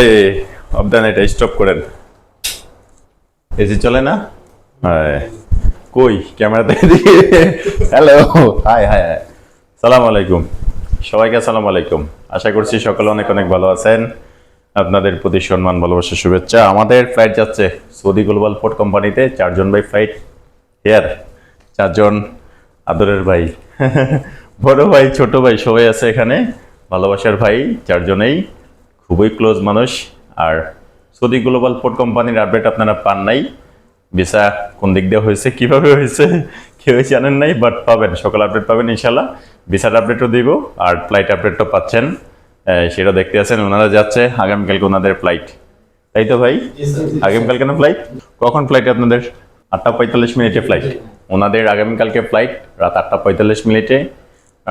এই অবদান এটা স্টপ করেন। এসি চলে না? হ্যাঁ কই ক্যামেরাতে হ্যালো হাই হাই হাই সালাম আলাইকুম। সবাইকে আসসালামু আলাইকুম। আশা করছি সকলে অনেক অনেক ভালো আছেন। আপনাদের প্রতি সম্মান, ভালোবাসা, শুভেচ্ছা। আমাদের ফ্লাইট যাচ্ছে সৌদি গ্লোবাল পোর্ট কোম্পানিতে, চারজন ভাই ফ্লাইট হেয়ার চারজন আদরের ভাই। বড় ভাই, ছোট ভাই সবাই আছে এখানে। ভালোবাসার ভাই, চারজনেই। খুবই ক্লোজ মানুষ। আর সৌদি গ্লোবাল পোর্ট কোম্পানির আপডেট আপনারা পান নাই। ভিসা কোন দিক দিয়ে হয়েছে কীভাবে হয়েছে কেউ জানেন নাই বাট পাবেন সকাল আপডেট পাবেন ইনশাল্লাহ ভিসার আপডেটও দিব আর ফ্লাইট আপডেটও পাচ্ছেন। সেটা দেখতে আছেন ওনারা যাচ্ছে আগামীকালকে ওনাদের ফ্লাইট তাই তো ভাই? আগামীকাল কেন ফ্লাইট কখন ফ্লাইট আপনাদের? আটটা পঁয়তাল্লিশ মিনিটে ফ্লাইট ওনাদের আগামীকালকে ফ্লাইট রাত আটটা পঁয়তাল্লিশ মিনিটে।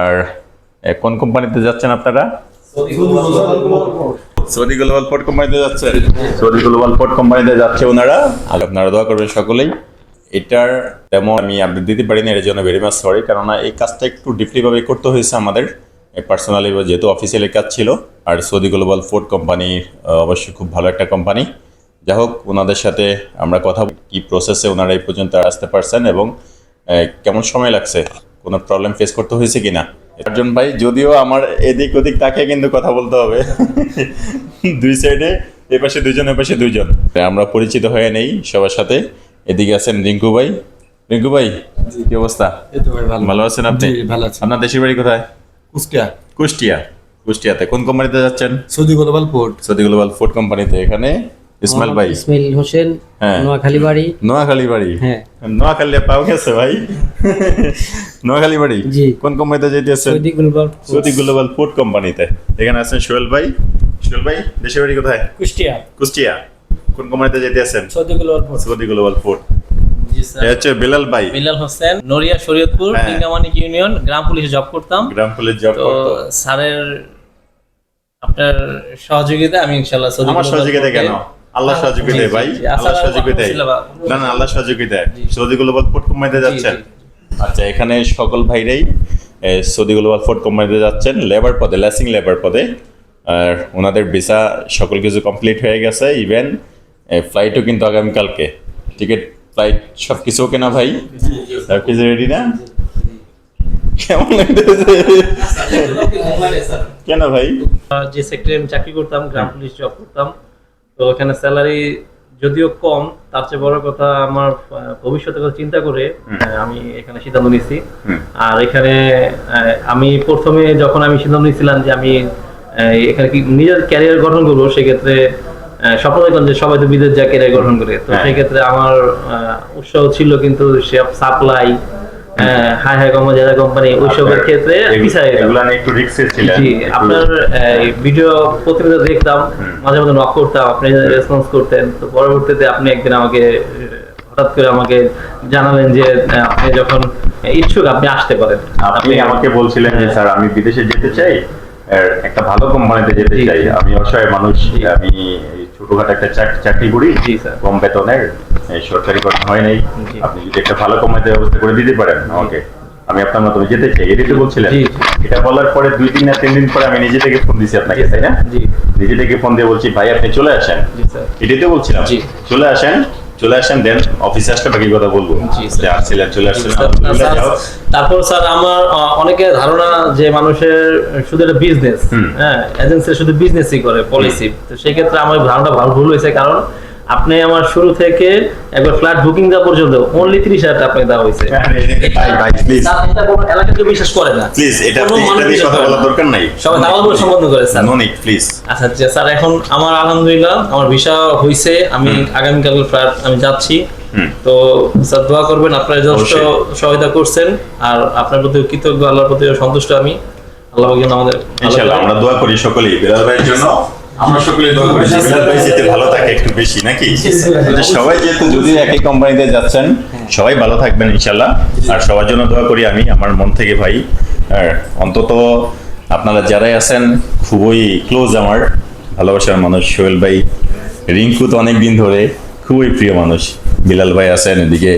আর কোন কোম্পানিতে যাচ্ছেন আপনারা? সৌদি গ্লোবাল পোর্ট কোম্পানিতে যাচ্ছে। সৌদি গ্লোবাল পোর্ট কোম্পানিতে যাচ্ছে ওনারা। আর আপনারা দোয়া করবেন সকলেই, এটার তেমন আমি আপডেট দিতে পারিনি, এর জন্য ভেরি মাচ সরি কেননা এই কাজটা একটু ডিপলি ভাবে করতে হয়েছে আমাদের। পার্সোনালি যেহেতু অফিসিয়ালি কাজ ছিল, আর সৌদি গ্লোবাল ফুড কোম্পানি অবশ্যই খুব ভালো একটা কোম্পানি যাই হোক, ওনাদের সাথে আমরা কথা কি প্রসেসে ওনারা এই পর্যন্ত আসতে পারছেন এবং কেমন সময় লাগছে? কোনো প্রবলেম ফেস করতে হয়েছে কিনা? একজন ভাই যদিও আমার এদিক ওদিক তাকে কিন্তু কথা বলতে হবে। দুই সাইডে এ পাশে দুইজন এ পাশে দুইজন। আমরা পরিচিত হয়ে নেই সবার সাথে। এদিকে আছেন রিঙ্কু ভাই। রিঙ্কু ভাই কি অবস্থা? ভালো। ভালো আছেন আপনি? ভালো আছি। আপনার দেশের বাড়ি কোথায়? কুষ্টিয়া। কুষ্টিয়া। কুষ্টিয়াতে কোন কোম্পানিতে যাচ্ছেন? Saudi global port. Saudi global food কোম্পানিতে এখানে ইসমাইল ভাই। ইসমাইল হোসেন হ্যাঁ। নোয়াখালী বাড়ি। নোয়াখালী বাড়ি। হ্যাঁ। নোয়াখালী পাও গেছে ভাই। নোয়াখালী বাড়ি? জি। কোন কোম্পানিতে যেতেছেন Saudi global Saudi global food কোম্পানিতে এখানে আছেন সোহেল ভাই। সোহেল ভাই দেশের বাড়ি কোথায়? কুষ্টিয়া। কুষ্টিয়া। কোন কোম্পানিতে যেতে আছেন Saudi global port Saudi global food. জি এ স্যার হচ্ছে বিলাল ভাই। বিলাল হোসেন নড়িয়া শরীয়তপুর হ্যাঁ। ইউনিয়ন গ্রাম পুলিশে জব করতাম। গ্রাম পুলিশ জব তো স্যারের আপনার সহযোগিতা আমি আমার সহযোগিতা কেন? আল্লাহ জি, সহযোগিতায় ভাই। আল্লাহ আসলে সহযোগিতায় না না আল্লাহ সহযোগিতায়। সৌদি গ্লোবাল ফুড কোম্পানিতে যাচ্ছেন। আচ্ছা এখানে সকল ভাইরাই সৌদি গ্লোবাল ফুড কোম্পানিতে যাচ্ছেন লেবার পদে ল্যাসিং লেবার পদে। আর ওনাদের ভিসা সকল কিছু কমপ্লিট হয়ে গেছে ইভেন ফ্লাইটও কিন্তু আগামীকালকে। টিকিট ফ্লাইট সব কিছু ওকে না ভাই? সব কিছু রেডি না? কেমন লাগতেছে? কেন ভাই? যে সেক্টরে আমি চাকরি করতাম গ্রাম পুলিশ জব করতাম তো ওখানে স্যালারি যদিও কম তার চেয়ে বড় কথা আমার ভবিষ্যতের কথা চিন্তা করে আমি এখানে সিদ্ধান্ত নিয়েছি। আর এখানে আমি প্রথমে যখন আমি সিদ্ধান্ত নিয়েছিলাম যে আমি এখানে কি নিজের ক্যারিয়ার গঠন করব সেক্ষেত্রে স্বপ্ন দেখলাম যে সবাই তো বিদেশ যা ক্যারিয়ার গঠন করে। তো হ্যাঁ। সেক্ষেত্রে আমার উৎসাহ ছিল কিন্তু সব সাপ্লাই হাই হাই কোম্পানি ওইসবের ক্ষেত্রে পিছায় গেলাম। একটু ছিলেন জি আপনার ভিডিও প্রতিনিয়ত দেখতাম মাঝে মাঝে নক করতাম আপনি রেসপন্স করতেন তো পরবর্তীতে আপনি একদিন আমাকে হঠাৎ করে আমাকে জানালেন যে আপনি যখন ইচ্ছুক আপনি আসতে পারেন। আপনি আমাকে বলছিলেন যে স্যার আমি বিদেশে যেতে চাই একটা ভালো কোম্পানিতে যেতে চাই আমি অসহায় মানুষ আমি ছোটখাটো একটা চাকরি করি। কম বেতনের সরকারি কথা হয় নাই। আপনি যদি একটা ভালো কমাইতে ব্যবস্থা করে দিতে পারেন আমাকে। আমি আপনার মতো যেতে চাই এটাই তো বলছিলেন। এটা বলার পরে দুই দিন না তিন দিন পরে আমি নিজে থেকে ফোন দিছি আপনাকে তাই না? নিজে থেকে ফোন দিয়ে বলছি ভাই আপনি চলে আসেন। এটাই তো বলছিলাম। জি। চলে আসেন। চলে আসেন দেন অফিসে আসলে বাকি কথা বলব। আসছিলেন চলে যাও। তারপর স্যার আমার অনেকে ধারণা যে মানুষের শুধু এটা বিজনেস হ্যাঁ এজেন্সি শুধু বিজনেসই করে পলিসি তো সেই ক্ষেত্রে আমার ধারণাটা ভালো ভুল হয়েছে কারণ আপনি আমার শুরু থেকে একবার ফ্ল্যাট বুকিং দেওয়া পর্যন্ত অনলি ত্রিশ হাজার টাকা আপনাকে দেওয়া হয়েছে। ভাই ভাই প্লিজ স্যার, এটা কোনো এলাকা কেউ বিশ্বাস করে না। প্লিজ এটা কোনো এটা বিশ্বাস কথা করে বলার দরকার নাই। সবাই দাওয়াত করে সম্বোধন করে স্যার। নো নিড প্লিজ আচ্ছা আচ্ছা স্যার এখন আমার আলহামদুলিল্লাহ আমার ভিসা হয়েছে আমি আগামীকাল ফ্ল্যাট আমি যাচ্ছি। হুম। তো স্যার দোয়া করবেন আপনারা যথেষ্ট সহায়তা করছেন আর আপনার প্রতি কৃতজ্ঞ আল্লাহর প্রতি সন্তুষ্ট আমি। আল্লাহ আমাদের ইনশাআল্লাহ আমরা দোয়া করি সকলেই বিলাল ভাইয়ের জন্য। আমরা যাতে ভালো থাকে একটু বেশি নাকি? সবাই যেহেতু যদি একই কোম্পানিতে যাচ্ছেন সবাই ভালো থাকবেন ইনশাআল্লাহ। আর সবার জন্য দোয়া করি আমি আমার মন থেকে ভাই। আর অন্তত আপনারা যারাই আছেন খুবই ক্লোজ আমার ভালোবাসার মানুষ সোহেল ভাই। রিঙ্কু তো অনেক দিন ধরে খুবই প্রিয় মানুষ। বিলাল ভাই আছেন এদিকে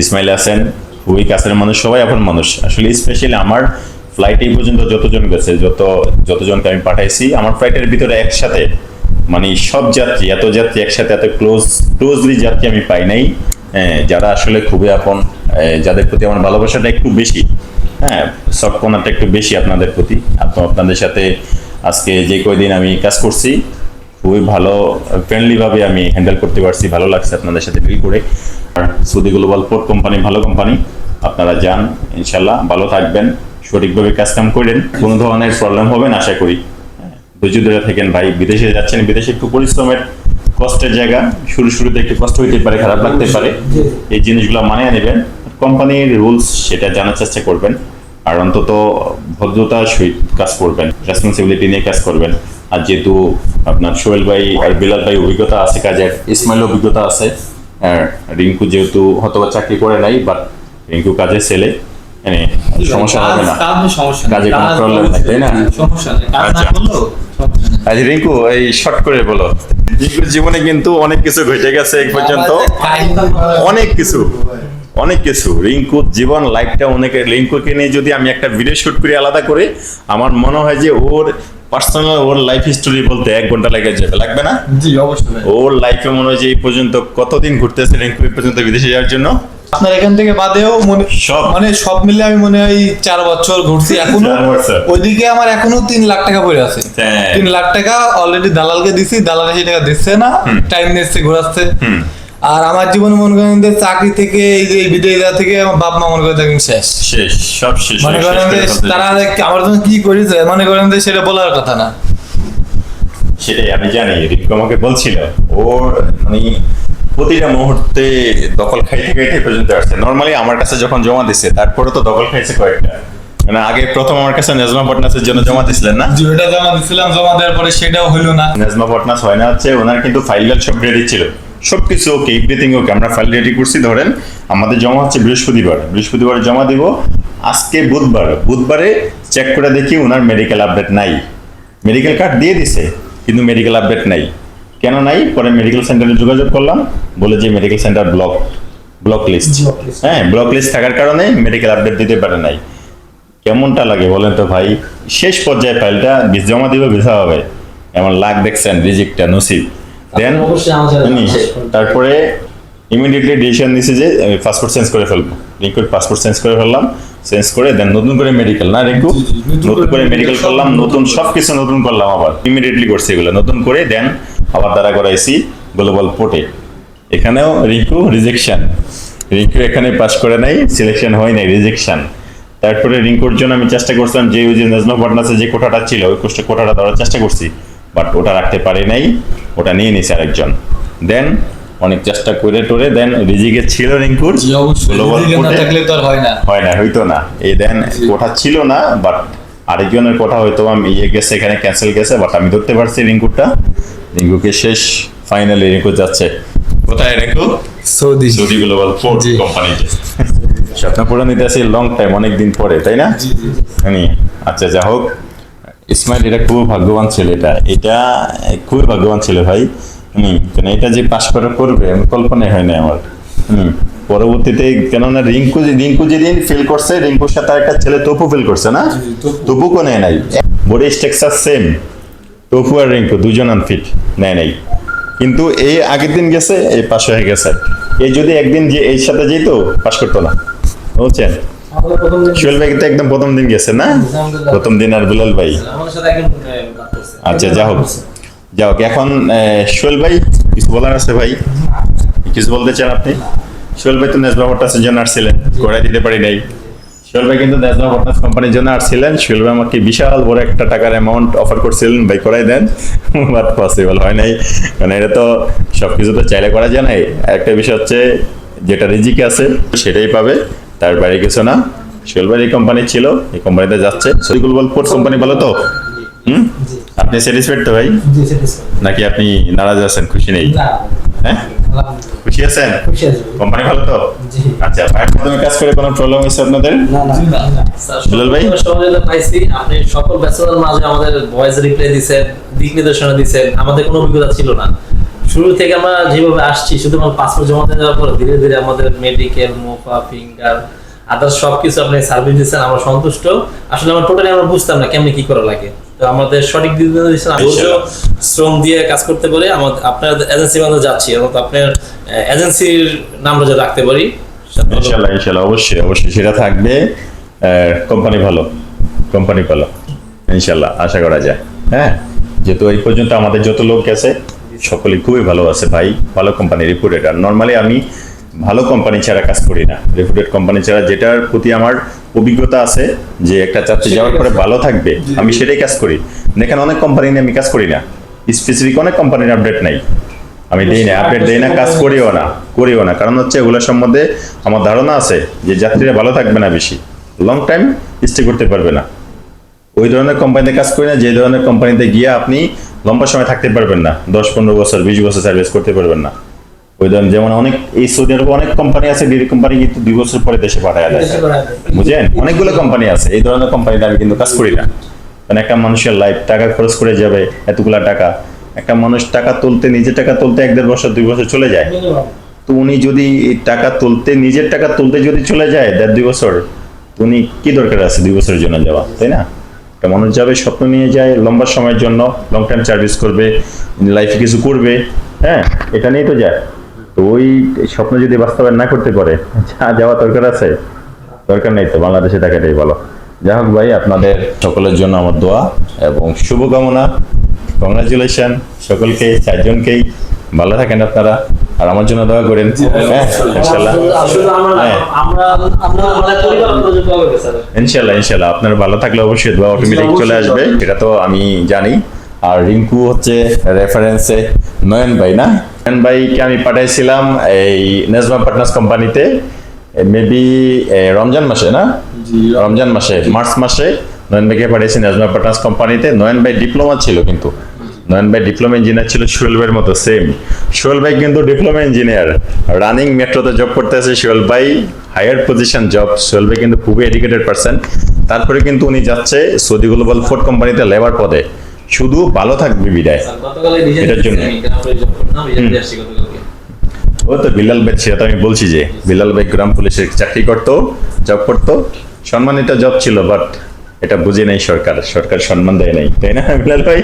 ইসমাইল আছেন খুবই কাছের মানুষ সবাই আপন মানুষ। আসলে স্পেশালি আমার ফ্লাইটে পর্যন্ত যতজন গেছে, যত, যতজনকে আমি পাঠাইছি, আমার ফ্লাইটের ভিতরে একসাথে মানে সব যাত্রী, এত যাত্রী একসাথে, এত ক্লোজ ক্লোজলি যাত্রী আমি পাই নাই। যারা আসলে খুবই আপন যাদের প্রতি আমার ভালোবাসাটা একটু বেশি হ্যাঁ সফটকর্নারটা একটু বেশি আপনাদের প্রতি। আপ- আপনাদের সাথে আজকে যে কয়দিন আমি কাজ করছি, খুবই ভালো ফ্রেন্ডলি ভাবে আমি হ্যান্ডেল করতে পারছি, ভালো লাগছে আপনাদের সাথে ডিল করে। আর সৌদি গ্লোবাল পোর্ট কোম্পানি ভালো কোম্পানি আপনারা যান, ইনশাল্লাহ, ভালো থাকবেন। সঠিকভাবে কাজ কাম করেন কোনো ধরনের প্রবলেম হবে না আশা করি। ধৈর্য ধরে থাকেন ভাই। বিদেশে যাচ্ছেন বিদেশে একটু পরিশ্রমের কষ্টের জায়গা। শুরু শুরুতে একটু কষ্ট হইতে পারে খারাপ লাগতে পারে। এই জিনিসগুলো মানিয়ে নেবেন। কোম্পানির রুলস সেটা জানার চেষ্টা করবেন। আর অন্তত ভদ্রতার সহিত কাজ করবেন রেসপন্সিবিলিটি নিয়ে কাজ করবেন। আর যেহেতু আপনার সোহেল ভাই আর বিলাল ভাই অভিজ্ঞতা আছে কাজের ইসমাইল অভিজ্ঞতা আছে। আর রিঙ্কু যেহেতু হয়তো চাকরি করে নাই বাট রিঙ্কু কাজের ছেলে। মানে সমস্যা হবে না। কাজ কোনো বলতে নাই, তাই না? আচ্ছা। আজ রিঙ্কু এই শর্ট করে বলো। রিঙ্কুর জীবনে কিন্তু অনেক কিছু ঘটে গেছে এই পর্যন্ত। অনেক কিছু অনেক কিছু। রিঙ্কুর জীবন লাইফটা অনেক রিঙ্কুকে নিয়ে যদি আমি একটা ভিডিও শুট করি আলাদা করে আমার মনে হয় যে ওর পার্সোনাল ওর লাইফ হিস্টোরি বলতে এক ঘণ্টা লেগে যাবে লাগবে না? জি অবশ্যই। ওর লাইফে মনে হয় যে এই পর্যন্ত কতদিন ঘুরতেছে রিঙ্কু এই পর্যন্ত বিদেশে যাওয়ার জন্য? আপনার এখান থেকে বাদেও মনে সব। মানে সব মিলে আমি মনে হয় চার বছর ঘুরছি এখনও। ওইদিকে আমার এখনও তিন লাখ টাকা পড়ে আছে। হ্যাঁ। তিন লাখ টাকা অলরেডি দালালকে দিছি দালাল সেই টাকা দিচ্ছে না। টাইম নিচ্ছে ঘোরাচ্ছে। আর আমার জীবনে মনে করেন যে চাকরি থেকে এই যে বিদেশ যাওয়া থেকে আমার বাপ মা মনে করেন শেষ। শেষ সব শেষ মনে করেন যে তারা আমার জন্য কি করেছে মনে করেন যে সেটা বলার কথা না। সেটাই আমি জানি রিঙ্কু আমাকে বলছিল ওর মানে প্রতিটা মুহূর্তে দখল খাইতে খাইতে পর্যন্ত আসছে। নর্মালি আমার কাছে যখন জমা দিছে তারপরে তো দখল খাইছে কয়েকটা। মানে আগে প্রথম আমার কাছে নেজমা পটনাসের জন্য জমা দিছিলেন না? যে ওটা জমা দিছিলাম জমা দেওয়ার পরে সেটাও হইল না। নেজমা পটনাস হয় না হচ্ছে ওনার কিন্তু ফাইল সব রেডি ছিল। সবকিছু ওকে এভরিথিং ওকে আমরা ফাইল রেডি করছি ধরেন আমাদের জমা হচ্ছে বৃহস্পতিবার। বৃহস্পতিবার জমা দিব আজকে বুধবার। বুধবারে চেক করে দেখি ওনার মেডিকেল আপডেট নাই। মেডিকেল কার্ড দিয়ে দিছে কিন্তু মেডিকেল আপডেট নাই। কেন নাই? পরে মেডিকেল সেন্টারে যোগাযোগ করলাম। বলে যে medical centre block block list হ্যাঁ ব্লক লিস্ট থাকার কারণে মেডিকেল আপডেট দিতে পারে নাই। কেমনটা লাগে বলেন তো ভাই? শেষ পর্যায়ে ফাইলটা জমা দিবে ভিসা হবে। এমন লাখ দেখছেন রিজিকটা নসিব। দেন। তারপরে ইমিডিয়েটলি ডিসিশন নিছে যে পাসপোর্ট চেঞ্জ করে ফেলব। রিঙ্কুর পাসপোর্ট চেঞ্জ করে ফেললাম চেঞ্জ করে দেন নতুন করে মেডিকেল না রিঙ্কু? নতুন করে মেডিকেল করলাম নতুন নতুন সব কিছু নতুন করলাম আবার। ইমিডিয়েটলি করছি এগুলো নতুন করে দেন আবার দ্বারা করাইছি গ্লোবাল পোর্টে এখানেও রিঙ্কু রিজেকশন রিঙ্কু এখানে পাস করে নাই সিলেকশন হয় নাই রিজেকশন তারপরে রিঙ্কুর জন্য আমি চেষ্টা করছিলাম যে ওই যে নেজমা পাটনাসে যে কোটাটা ছিল ওই কোষ্ঠ কোটাটা ধরার চেষ্টা করছি বাট ওটা রাখতে পারি নাই ওটা নিয়ে নিছে আরেকজন। দেন অনেক চেষ্টা করে টোরে দেন রিজিকে ছিল রিঙ্কুর হয় না। হয় না হইতো না। এই দেন কোঠা ছিল না বাট আরেকজনের কথা হয়তো আমি ইয়ে গেছে এখানে ক্যান্সেল গেছে বাট আমি ধরতে পারছি রিঙ্কুরটা। রিঙ্কুকে শেষ ফাইনালি রিঙ্কু যাচ্ছে। কোথায় রিঙ্কু? সৌদি। সৌদি গ্লোবাল জি। কোম্পানিতে স্বপ্ন পূরণ নিতে আসি লং টাইম অনেক দিন পরে তাই না? আচ্ছা যা হোক ইসমাইল এটা খুব ভাগ্যবান ছেলে এটা। এটা খুবই ভাগ্যবান ছেলে ভাই। হুম এটা যে পাশ করা করবে আমি কল্পনাই হয় না আমার। হুম পরবর্তীতে কেননা রিঙ্কু যে- রিঙ্কু যেদিন ফেল করছে রিঙ্কুর সাথে একটা ছেলে তপু ফেল করছে না? জি, তপু। তপু কো নেয় নাই। বডি স্ট্রাকচার সেম তপু আর রিঙ্কু দুজন আনফিট নেয় নাই। কিন্তু এই আগের দিন গেছে এই পাশ হয়ে গেছে। এই যদি একদিন যে এই সাথে যেত পাশ করতো না। বুঝছেন? সোহেল ভাই কিন্তু একদম প্রথম দিন গেছে না? প্রথম দিন আর বিলাল ভাই। আচ্ছা যা হোক। যা হোক এখন সোহেল ভাই কিছু বলার আছে ভাই? কিছু বলতে চান আপনি? সোহেল ভাই তো নেজমা ভট্টাসের জন্য আসছিলেন করাই দিতে পারি নাই। সোহেল ভাই কিন্তু নেজমা ভট্টাস কোম্পানির জন্য আসছিলেন। সোহেল ভাই আমাকে বিশাল বড় একটা টাকার অ্যামাউন্ট অফার করছিলেন ভাই করাই দেন। বাট পসিবল হয় নাই। কারণ এটা তো সব কিছু তো চাইলে করা যায় নাই। একটা বিষয় হচ্ছে যেটা রিজিকে আছে সেটাই পাবে তার বাইরে কিছু না। সোহেল ভাই এই কোম্পানি ছিল এই কোম্পানিতে যাচ্ছে। সৈকুল বল পোর্ট কোম্পানি ভালো তো? হুম? আপনি স্যাটিসফাইড তো ভাই? নাকি আপনি নারাজ আছেন খুশি নেই? হ্যাঁ। খুশি আছেন? কোম্পানি ভালো তো? জি। আচ্ছা ভাইয়ের মাধ্যমে কাজ করে কোনো প্রবলেম হয়েছে আপনাদের? জি না। স্যার, বিলাল ভাই? সহযোগিতা পাইছি আপনি সকল ব্যস্ততার মাঝে আমাদের ভয়েস রিপ্লাই দিচ্ছেন দিক নির্দেশনা দিচ্ছেন আমাদের কোনো অভিজ্ঞতা ছিল না। শুরু থেকে আমরা যেভাবে আসছি শুধুমাত্র পাসপোর্ট জমা দিয়ে দেওয়ার পর ধীরে ধীরে আমাদের মেডিকেল মোফা ফিঙ্গার আদার্স সবকিছু আপনি সার্ভিস দিচ্ছেন আমরা সন্তুষ্ট। আসলে আমরা টোটালি আমরা বুঝতাম না কেমনি কি করা লাগে। আমাদের সঠিক শ্রম দিয়ে কাজ করতে পারি আমাদের আপনার এজেন্সি মধ্যে যাচ্ছি এবং আপনার এজেন্সির নাম রোজা রাখতে পারি ইনশাল্লাহ ইনশাল্লাহ অবশ্যই অবশ্যই সেটা থাকবে কোম্পানি ভালো কোম্পানি ভালো ইনশাল্লাহ আশা করা যায় হ্যাঁ? যেহেতু এই পর্যন্ত আমাদের যত লোক গেছে সকলে খুবই ভালো আছে ভাই ভালো কোম্পানি রিপুটেড আর নর্মালি আমি ভালো কোম্পানি ছাড়া কাজ করি না রিপুটেড কোম্পানি ছাড়া যেটার প্রতি আমার অভিজ্ঞতা আছে যে একটা চাকরি যাওয়ার পরে ভালো থাকবে। আমি সেটাই কাজ করি। এখানে অনেক কোম্পানি নিয়ে আমি কাজ করি না। স্পেসিফিক অনেক কোম্পানির আপডেট নাই। আমি দিই না আপডেট দিই না কাজ করিও না করিও না। কারণ হচ্ছে এগুলোর সম্বন্ধে আমার ধারণা আছে যে যাত্রীরা ভালো থাকবে না বেশি। লং টাইম স্টে করতে পারবে না। ওই ধরনের কোম্পানিতে কাজ করি না যে ধরনের কোম্পানিতে গিয়ে আপনি লম্বা সময় থাকতে পারবেন না। দশ পনেরো বছর বিশ বছর সার্ভিস করতে পারবেন না। ওই যেমন অনেক এই সৌদি আরবে অনেক কোম্পানি আছে ডিডি কোম্পানি কিন্তু দুই বছর পরে দেশে পাঠায় দেয়। বুঝলেন অনেকগুলো কোম্পানি আছে এই ধরনের কোম্পানিতে আমি কিন্তু কাজ করি না। কারণ একটা মানুষের লাইফ টাকা খরচ করে যাবে এতগুলা টাকা। একটা মানুষ টাকা তুলতে নিজের টাকা তুলতে এক দেড় বছর দুই বছর চলে যায়। তো উনি যদি টাকা তুলতে নিজের টাকা তুলতে যদি চলে যায় দেড় দুই বছর উনি কি দরকার আছে দুই বছরের জন্য যাওয়া তাই না? একটা মানুষ যাবে স্বপ্ন নিয়ে যায় লম্বা সময়ের জন্য লং টাইম সার্ভিস করবে লাইফে কিছু করবে হ্যাঁ? এটা নিয়েই তো যায়। তো ওই স্বপ্ন যদি বাস্তবায়ন না করতে পারে যা যাওয়া দরকার আছে দরকার নেই তো বাংলাদেশে থাকাটাই ভালো। যাই হোক ভাই আপনাদের সকলের জন্য আমার দোয়া এবং শুভকামনা। কংগ্রাচুলেশন সকলকে চারজনকেই। ভালো থাকেন আপনারা আর আমার জন্য দোয়া করেন। হ্যাঁ ইনশাল্লাহ। হ্যাঁ। স্যার ইনশাল্লাহ ইনশাল্লাহ। আপনার ভালো থাকলে অবশ্যই দোয়া অটোমেটিক চলে আসবে এটা তো আমি জানি। আর রিঙ্কু হচ্ছে রেফারেন্সে নয়ন ভাই না? নয়ন ভাইকে আমি পাঠাইছিলাম এই নেজমা পার্টনার্স কোম্পানিতে মেবি রমজান মাসে না? রমজান মাসে মার্চ মাসে নয়ন ভাইকে পাঠিয়েছি নেজমা পার্টনার্স কোম্পানিতে নয়ন ভাই ডিপ্লোমা ছিল কিন্তু। নয়ন ভাই ডিপ্লোমা ইঞ্জিনিয়ার ছিল সোহেল ভাইয়ের মতো সেম সোহেল ভাই কিন্তু ডিপ্লোমা ইঞ্জিনিয়ার রানিং মেট্রোতে জব করতেছে সোহেল ভাই হায়ার পজিশন জব সোহেল ভাই কিন্তু খুবই এডুকেটেড পার্সন তারপরে কিন্তু উনি যাচ্ছে সৌদি গ্লোবাল ফুড কোম্পানিতে লেবার পদে। শুধু ভালো থাকবে বিদায়। এটার জন্য। ও তো বিলাল ভাই সেটা আমি বলছি যে বিলাল ভাই গ্রাম পুলিশের চাকরি করতো জব করতো সম্মানিত জব ছিল বাট এটা বুঝে নেই সরকার সরকার সম্মান দেয় নাই তাই না বিলাল ভাই?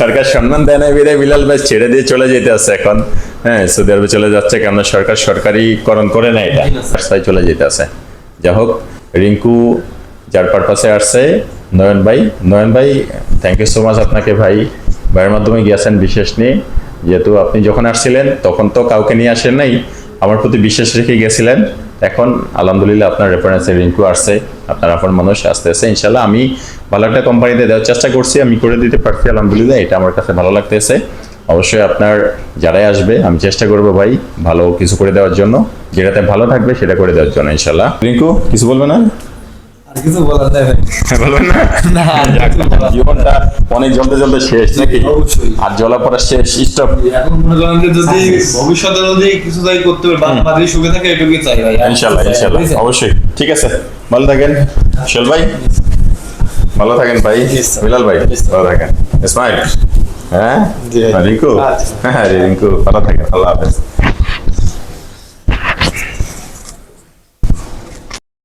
সরকার সম্মান দেয় নাই বিদায় বিলাল ভাই ছেড়ে দিয়ে চলে যেতে আছে এখন। হ্যাঁ সৌদি আরবে চলে যাচ্ছে কেন সরকার সরকারিকরণ করে না এটা রাস্তায় চলে যেতে আছে। যা হোক রিঙ্কু যার পারপাসে আসছে নয়ন ভাই নয়ন ভাই থ্যাংক ইউ সো মাচ আপনাকে ভাই। ভাইয়ের মাধ্যমে গিয়েছেন বিশেষ নিয়ে। যেহেতু আপনি যখন আসছিলেন, তখন তো কাউকে নিয়ে আসেন নাই। আমার প্রতি বিশ্বাস রেখে গেছিলেন। এখন আলহামদুলিল্লাহ আপনার রেফারেন্সে রিঙ্কু আসছে। আপনার আপন মানুষ আসতে আসতে। ইনশাল্লাহ আমি ভালো একটা কোম্পানিতে দেওয়ার চেষ্টা করছি। আমি করে দিতে পারছি আলহামদুলিল্লাহ। এটা আমার কাছে ভালো লাগতেছে। অবশ্যই আপনার যারাই আসবে, আমি চেষ্টা করব ভাই ভালো কিছু করে দেওয়ার জন্য। যেটাতে ভালো থাকবে, সেটা করে দেওয়ার জন্য ইনশাল্লাহ রিঙ্কু, কিছু বলবে না? কিছু বলার নেই ভাই। বলবেন না? না জীবনটা অনেক জলতে জলতে শেষ নাকি? অবশ্যই। আর জলা পড়া শেষ স্টপ এখন মনে করেন যে যদি ভবিষ্যতে যদি কিছু যাই করতে পারে যদি সুখে থাকে এটুকুই চাই ভাই। ইনশাল্লাহ বুঝছেন? অবশ্যই। ঠিক আছে ভালো থাকেন। শোল ভাই? ভালো থাকেন ভাই। বিলাল ভাই? ভালো থাকেন। ইসমাইল? হ্যাঁ। রিঙ্কু? আচ্ছা। হ্যাঁ রিঙ্কু ভালো থাকেন। আল্লাহ হাফেজ।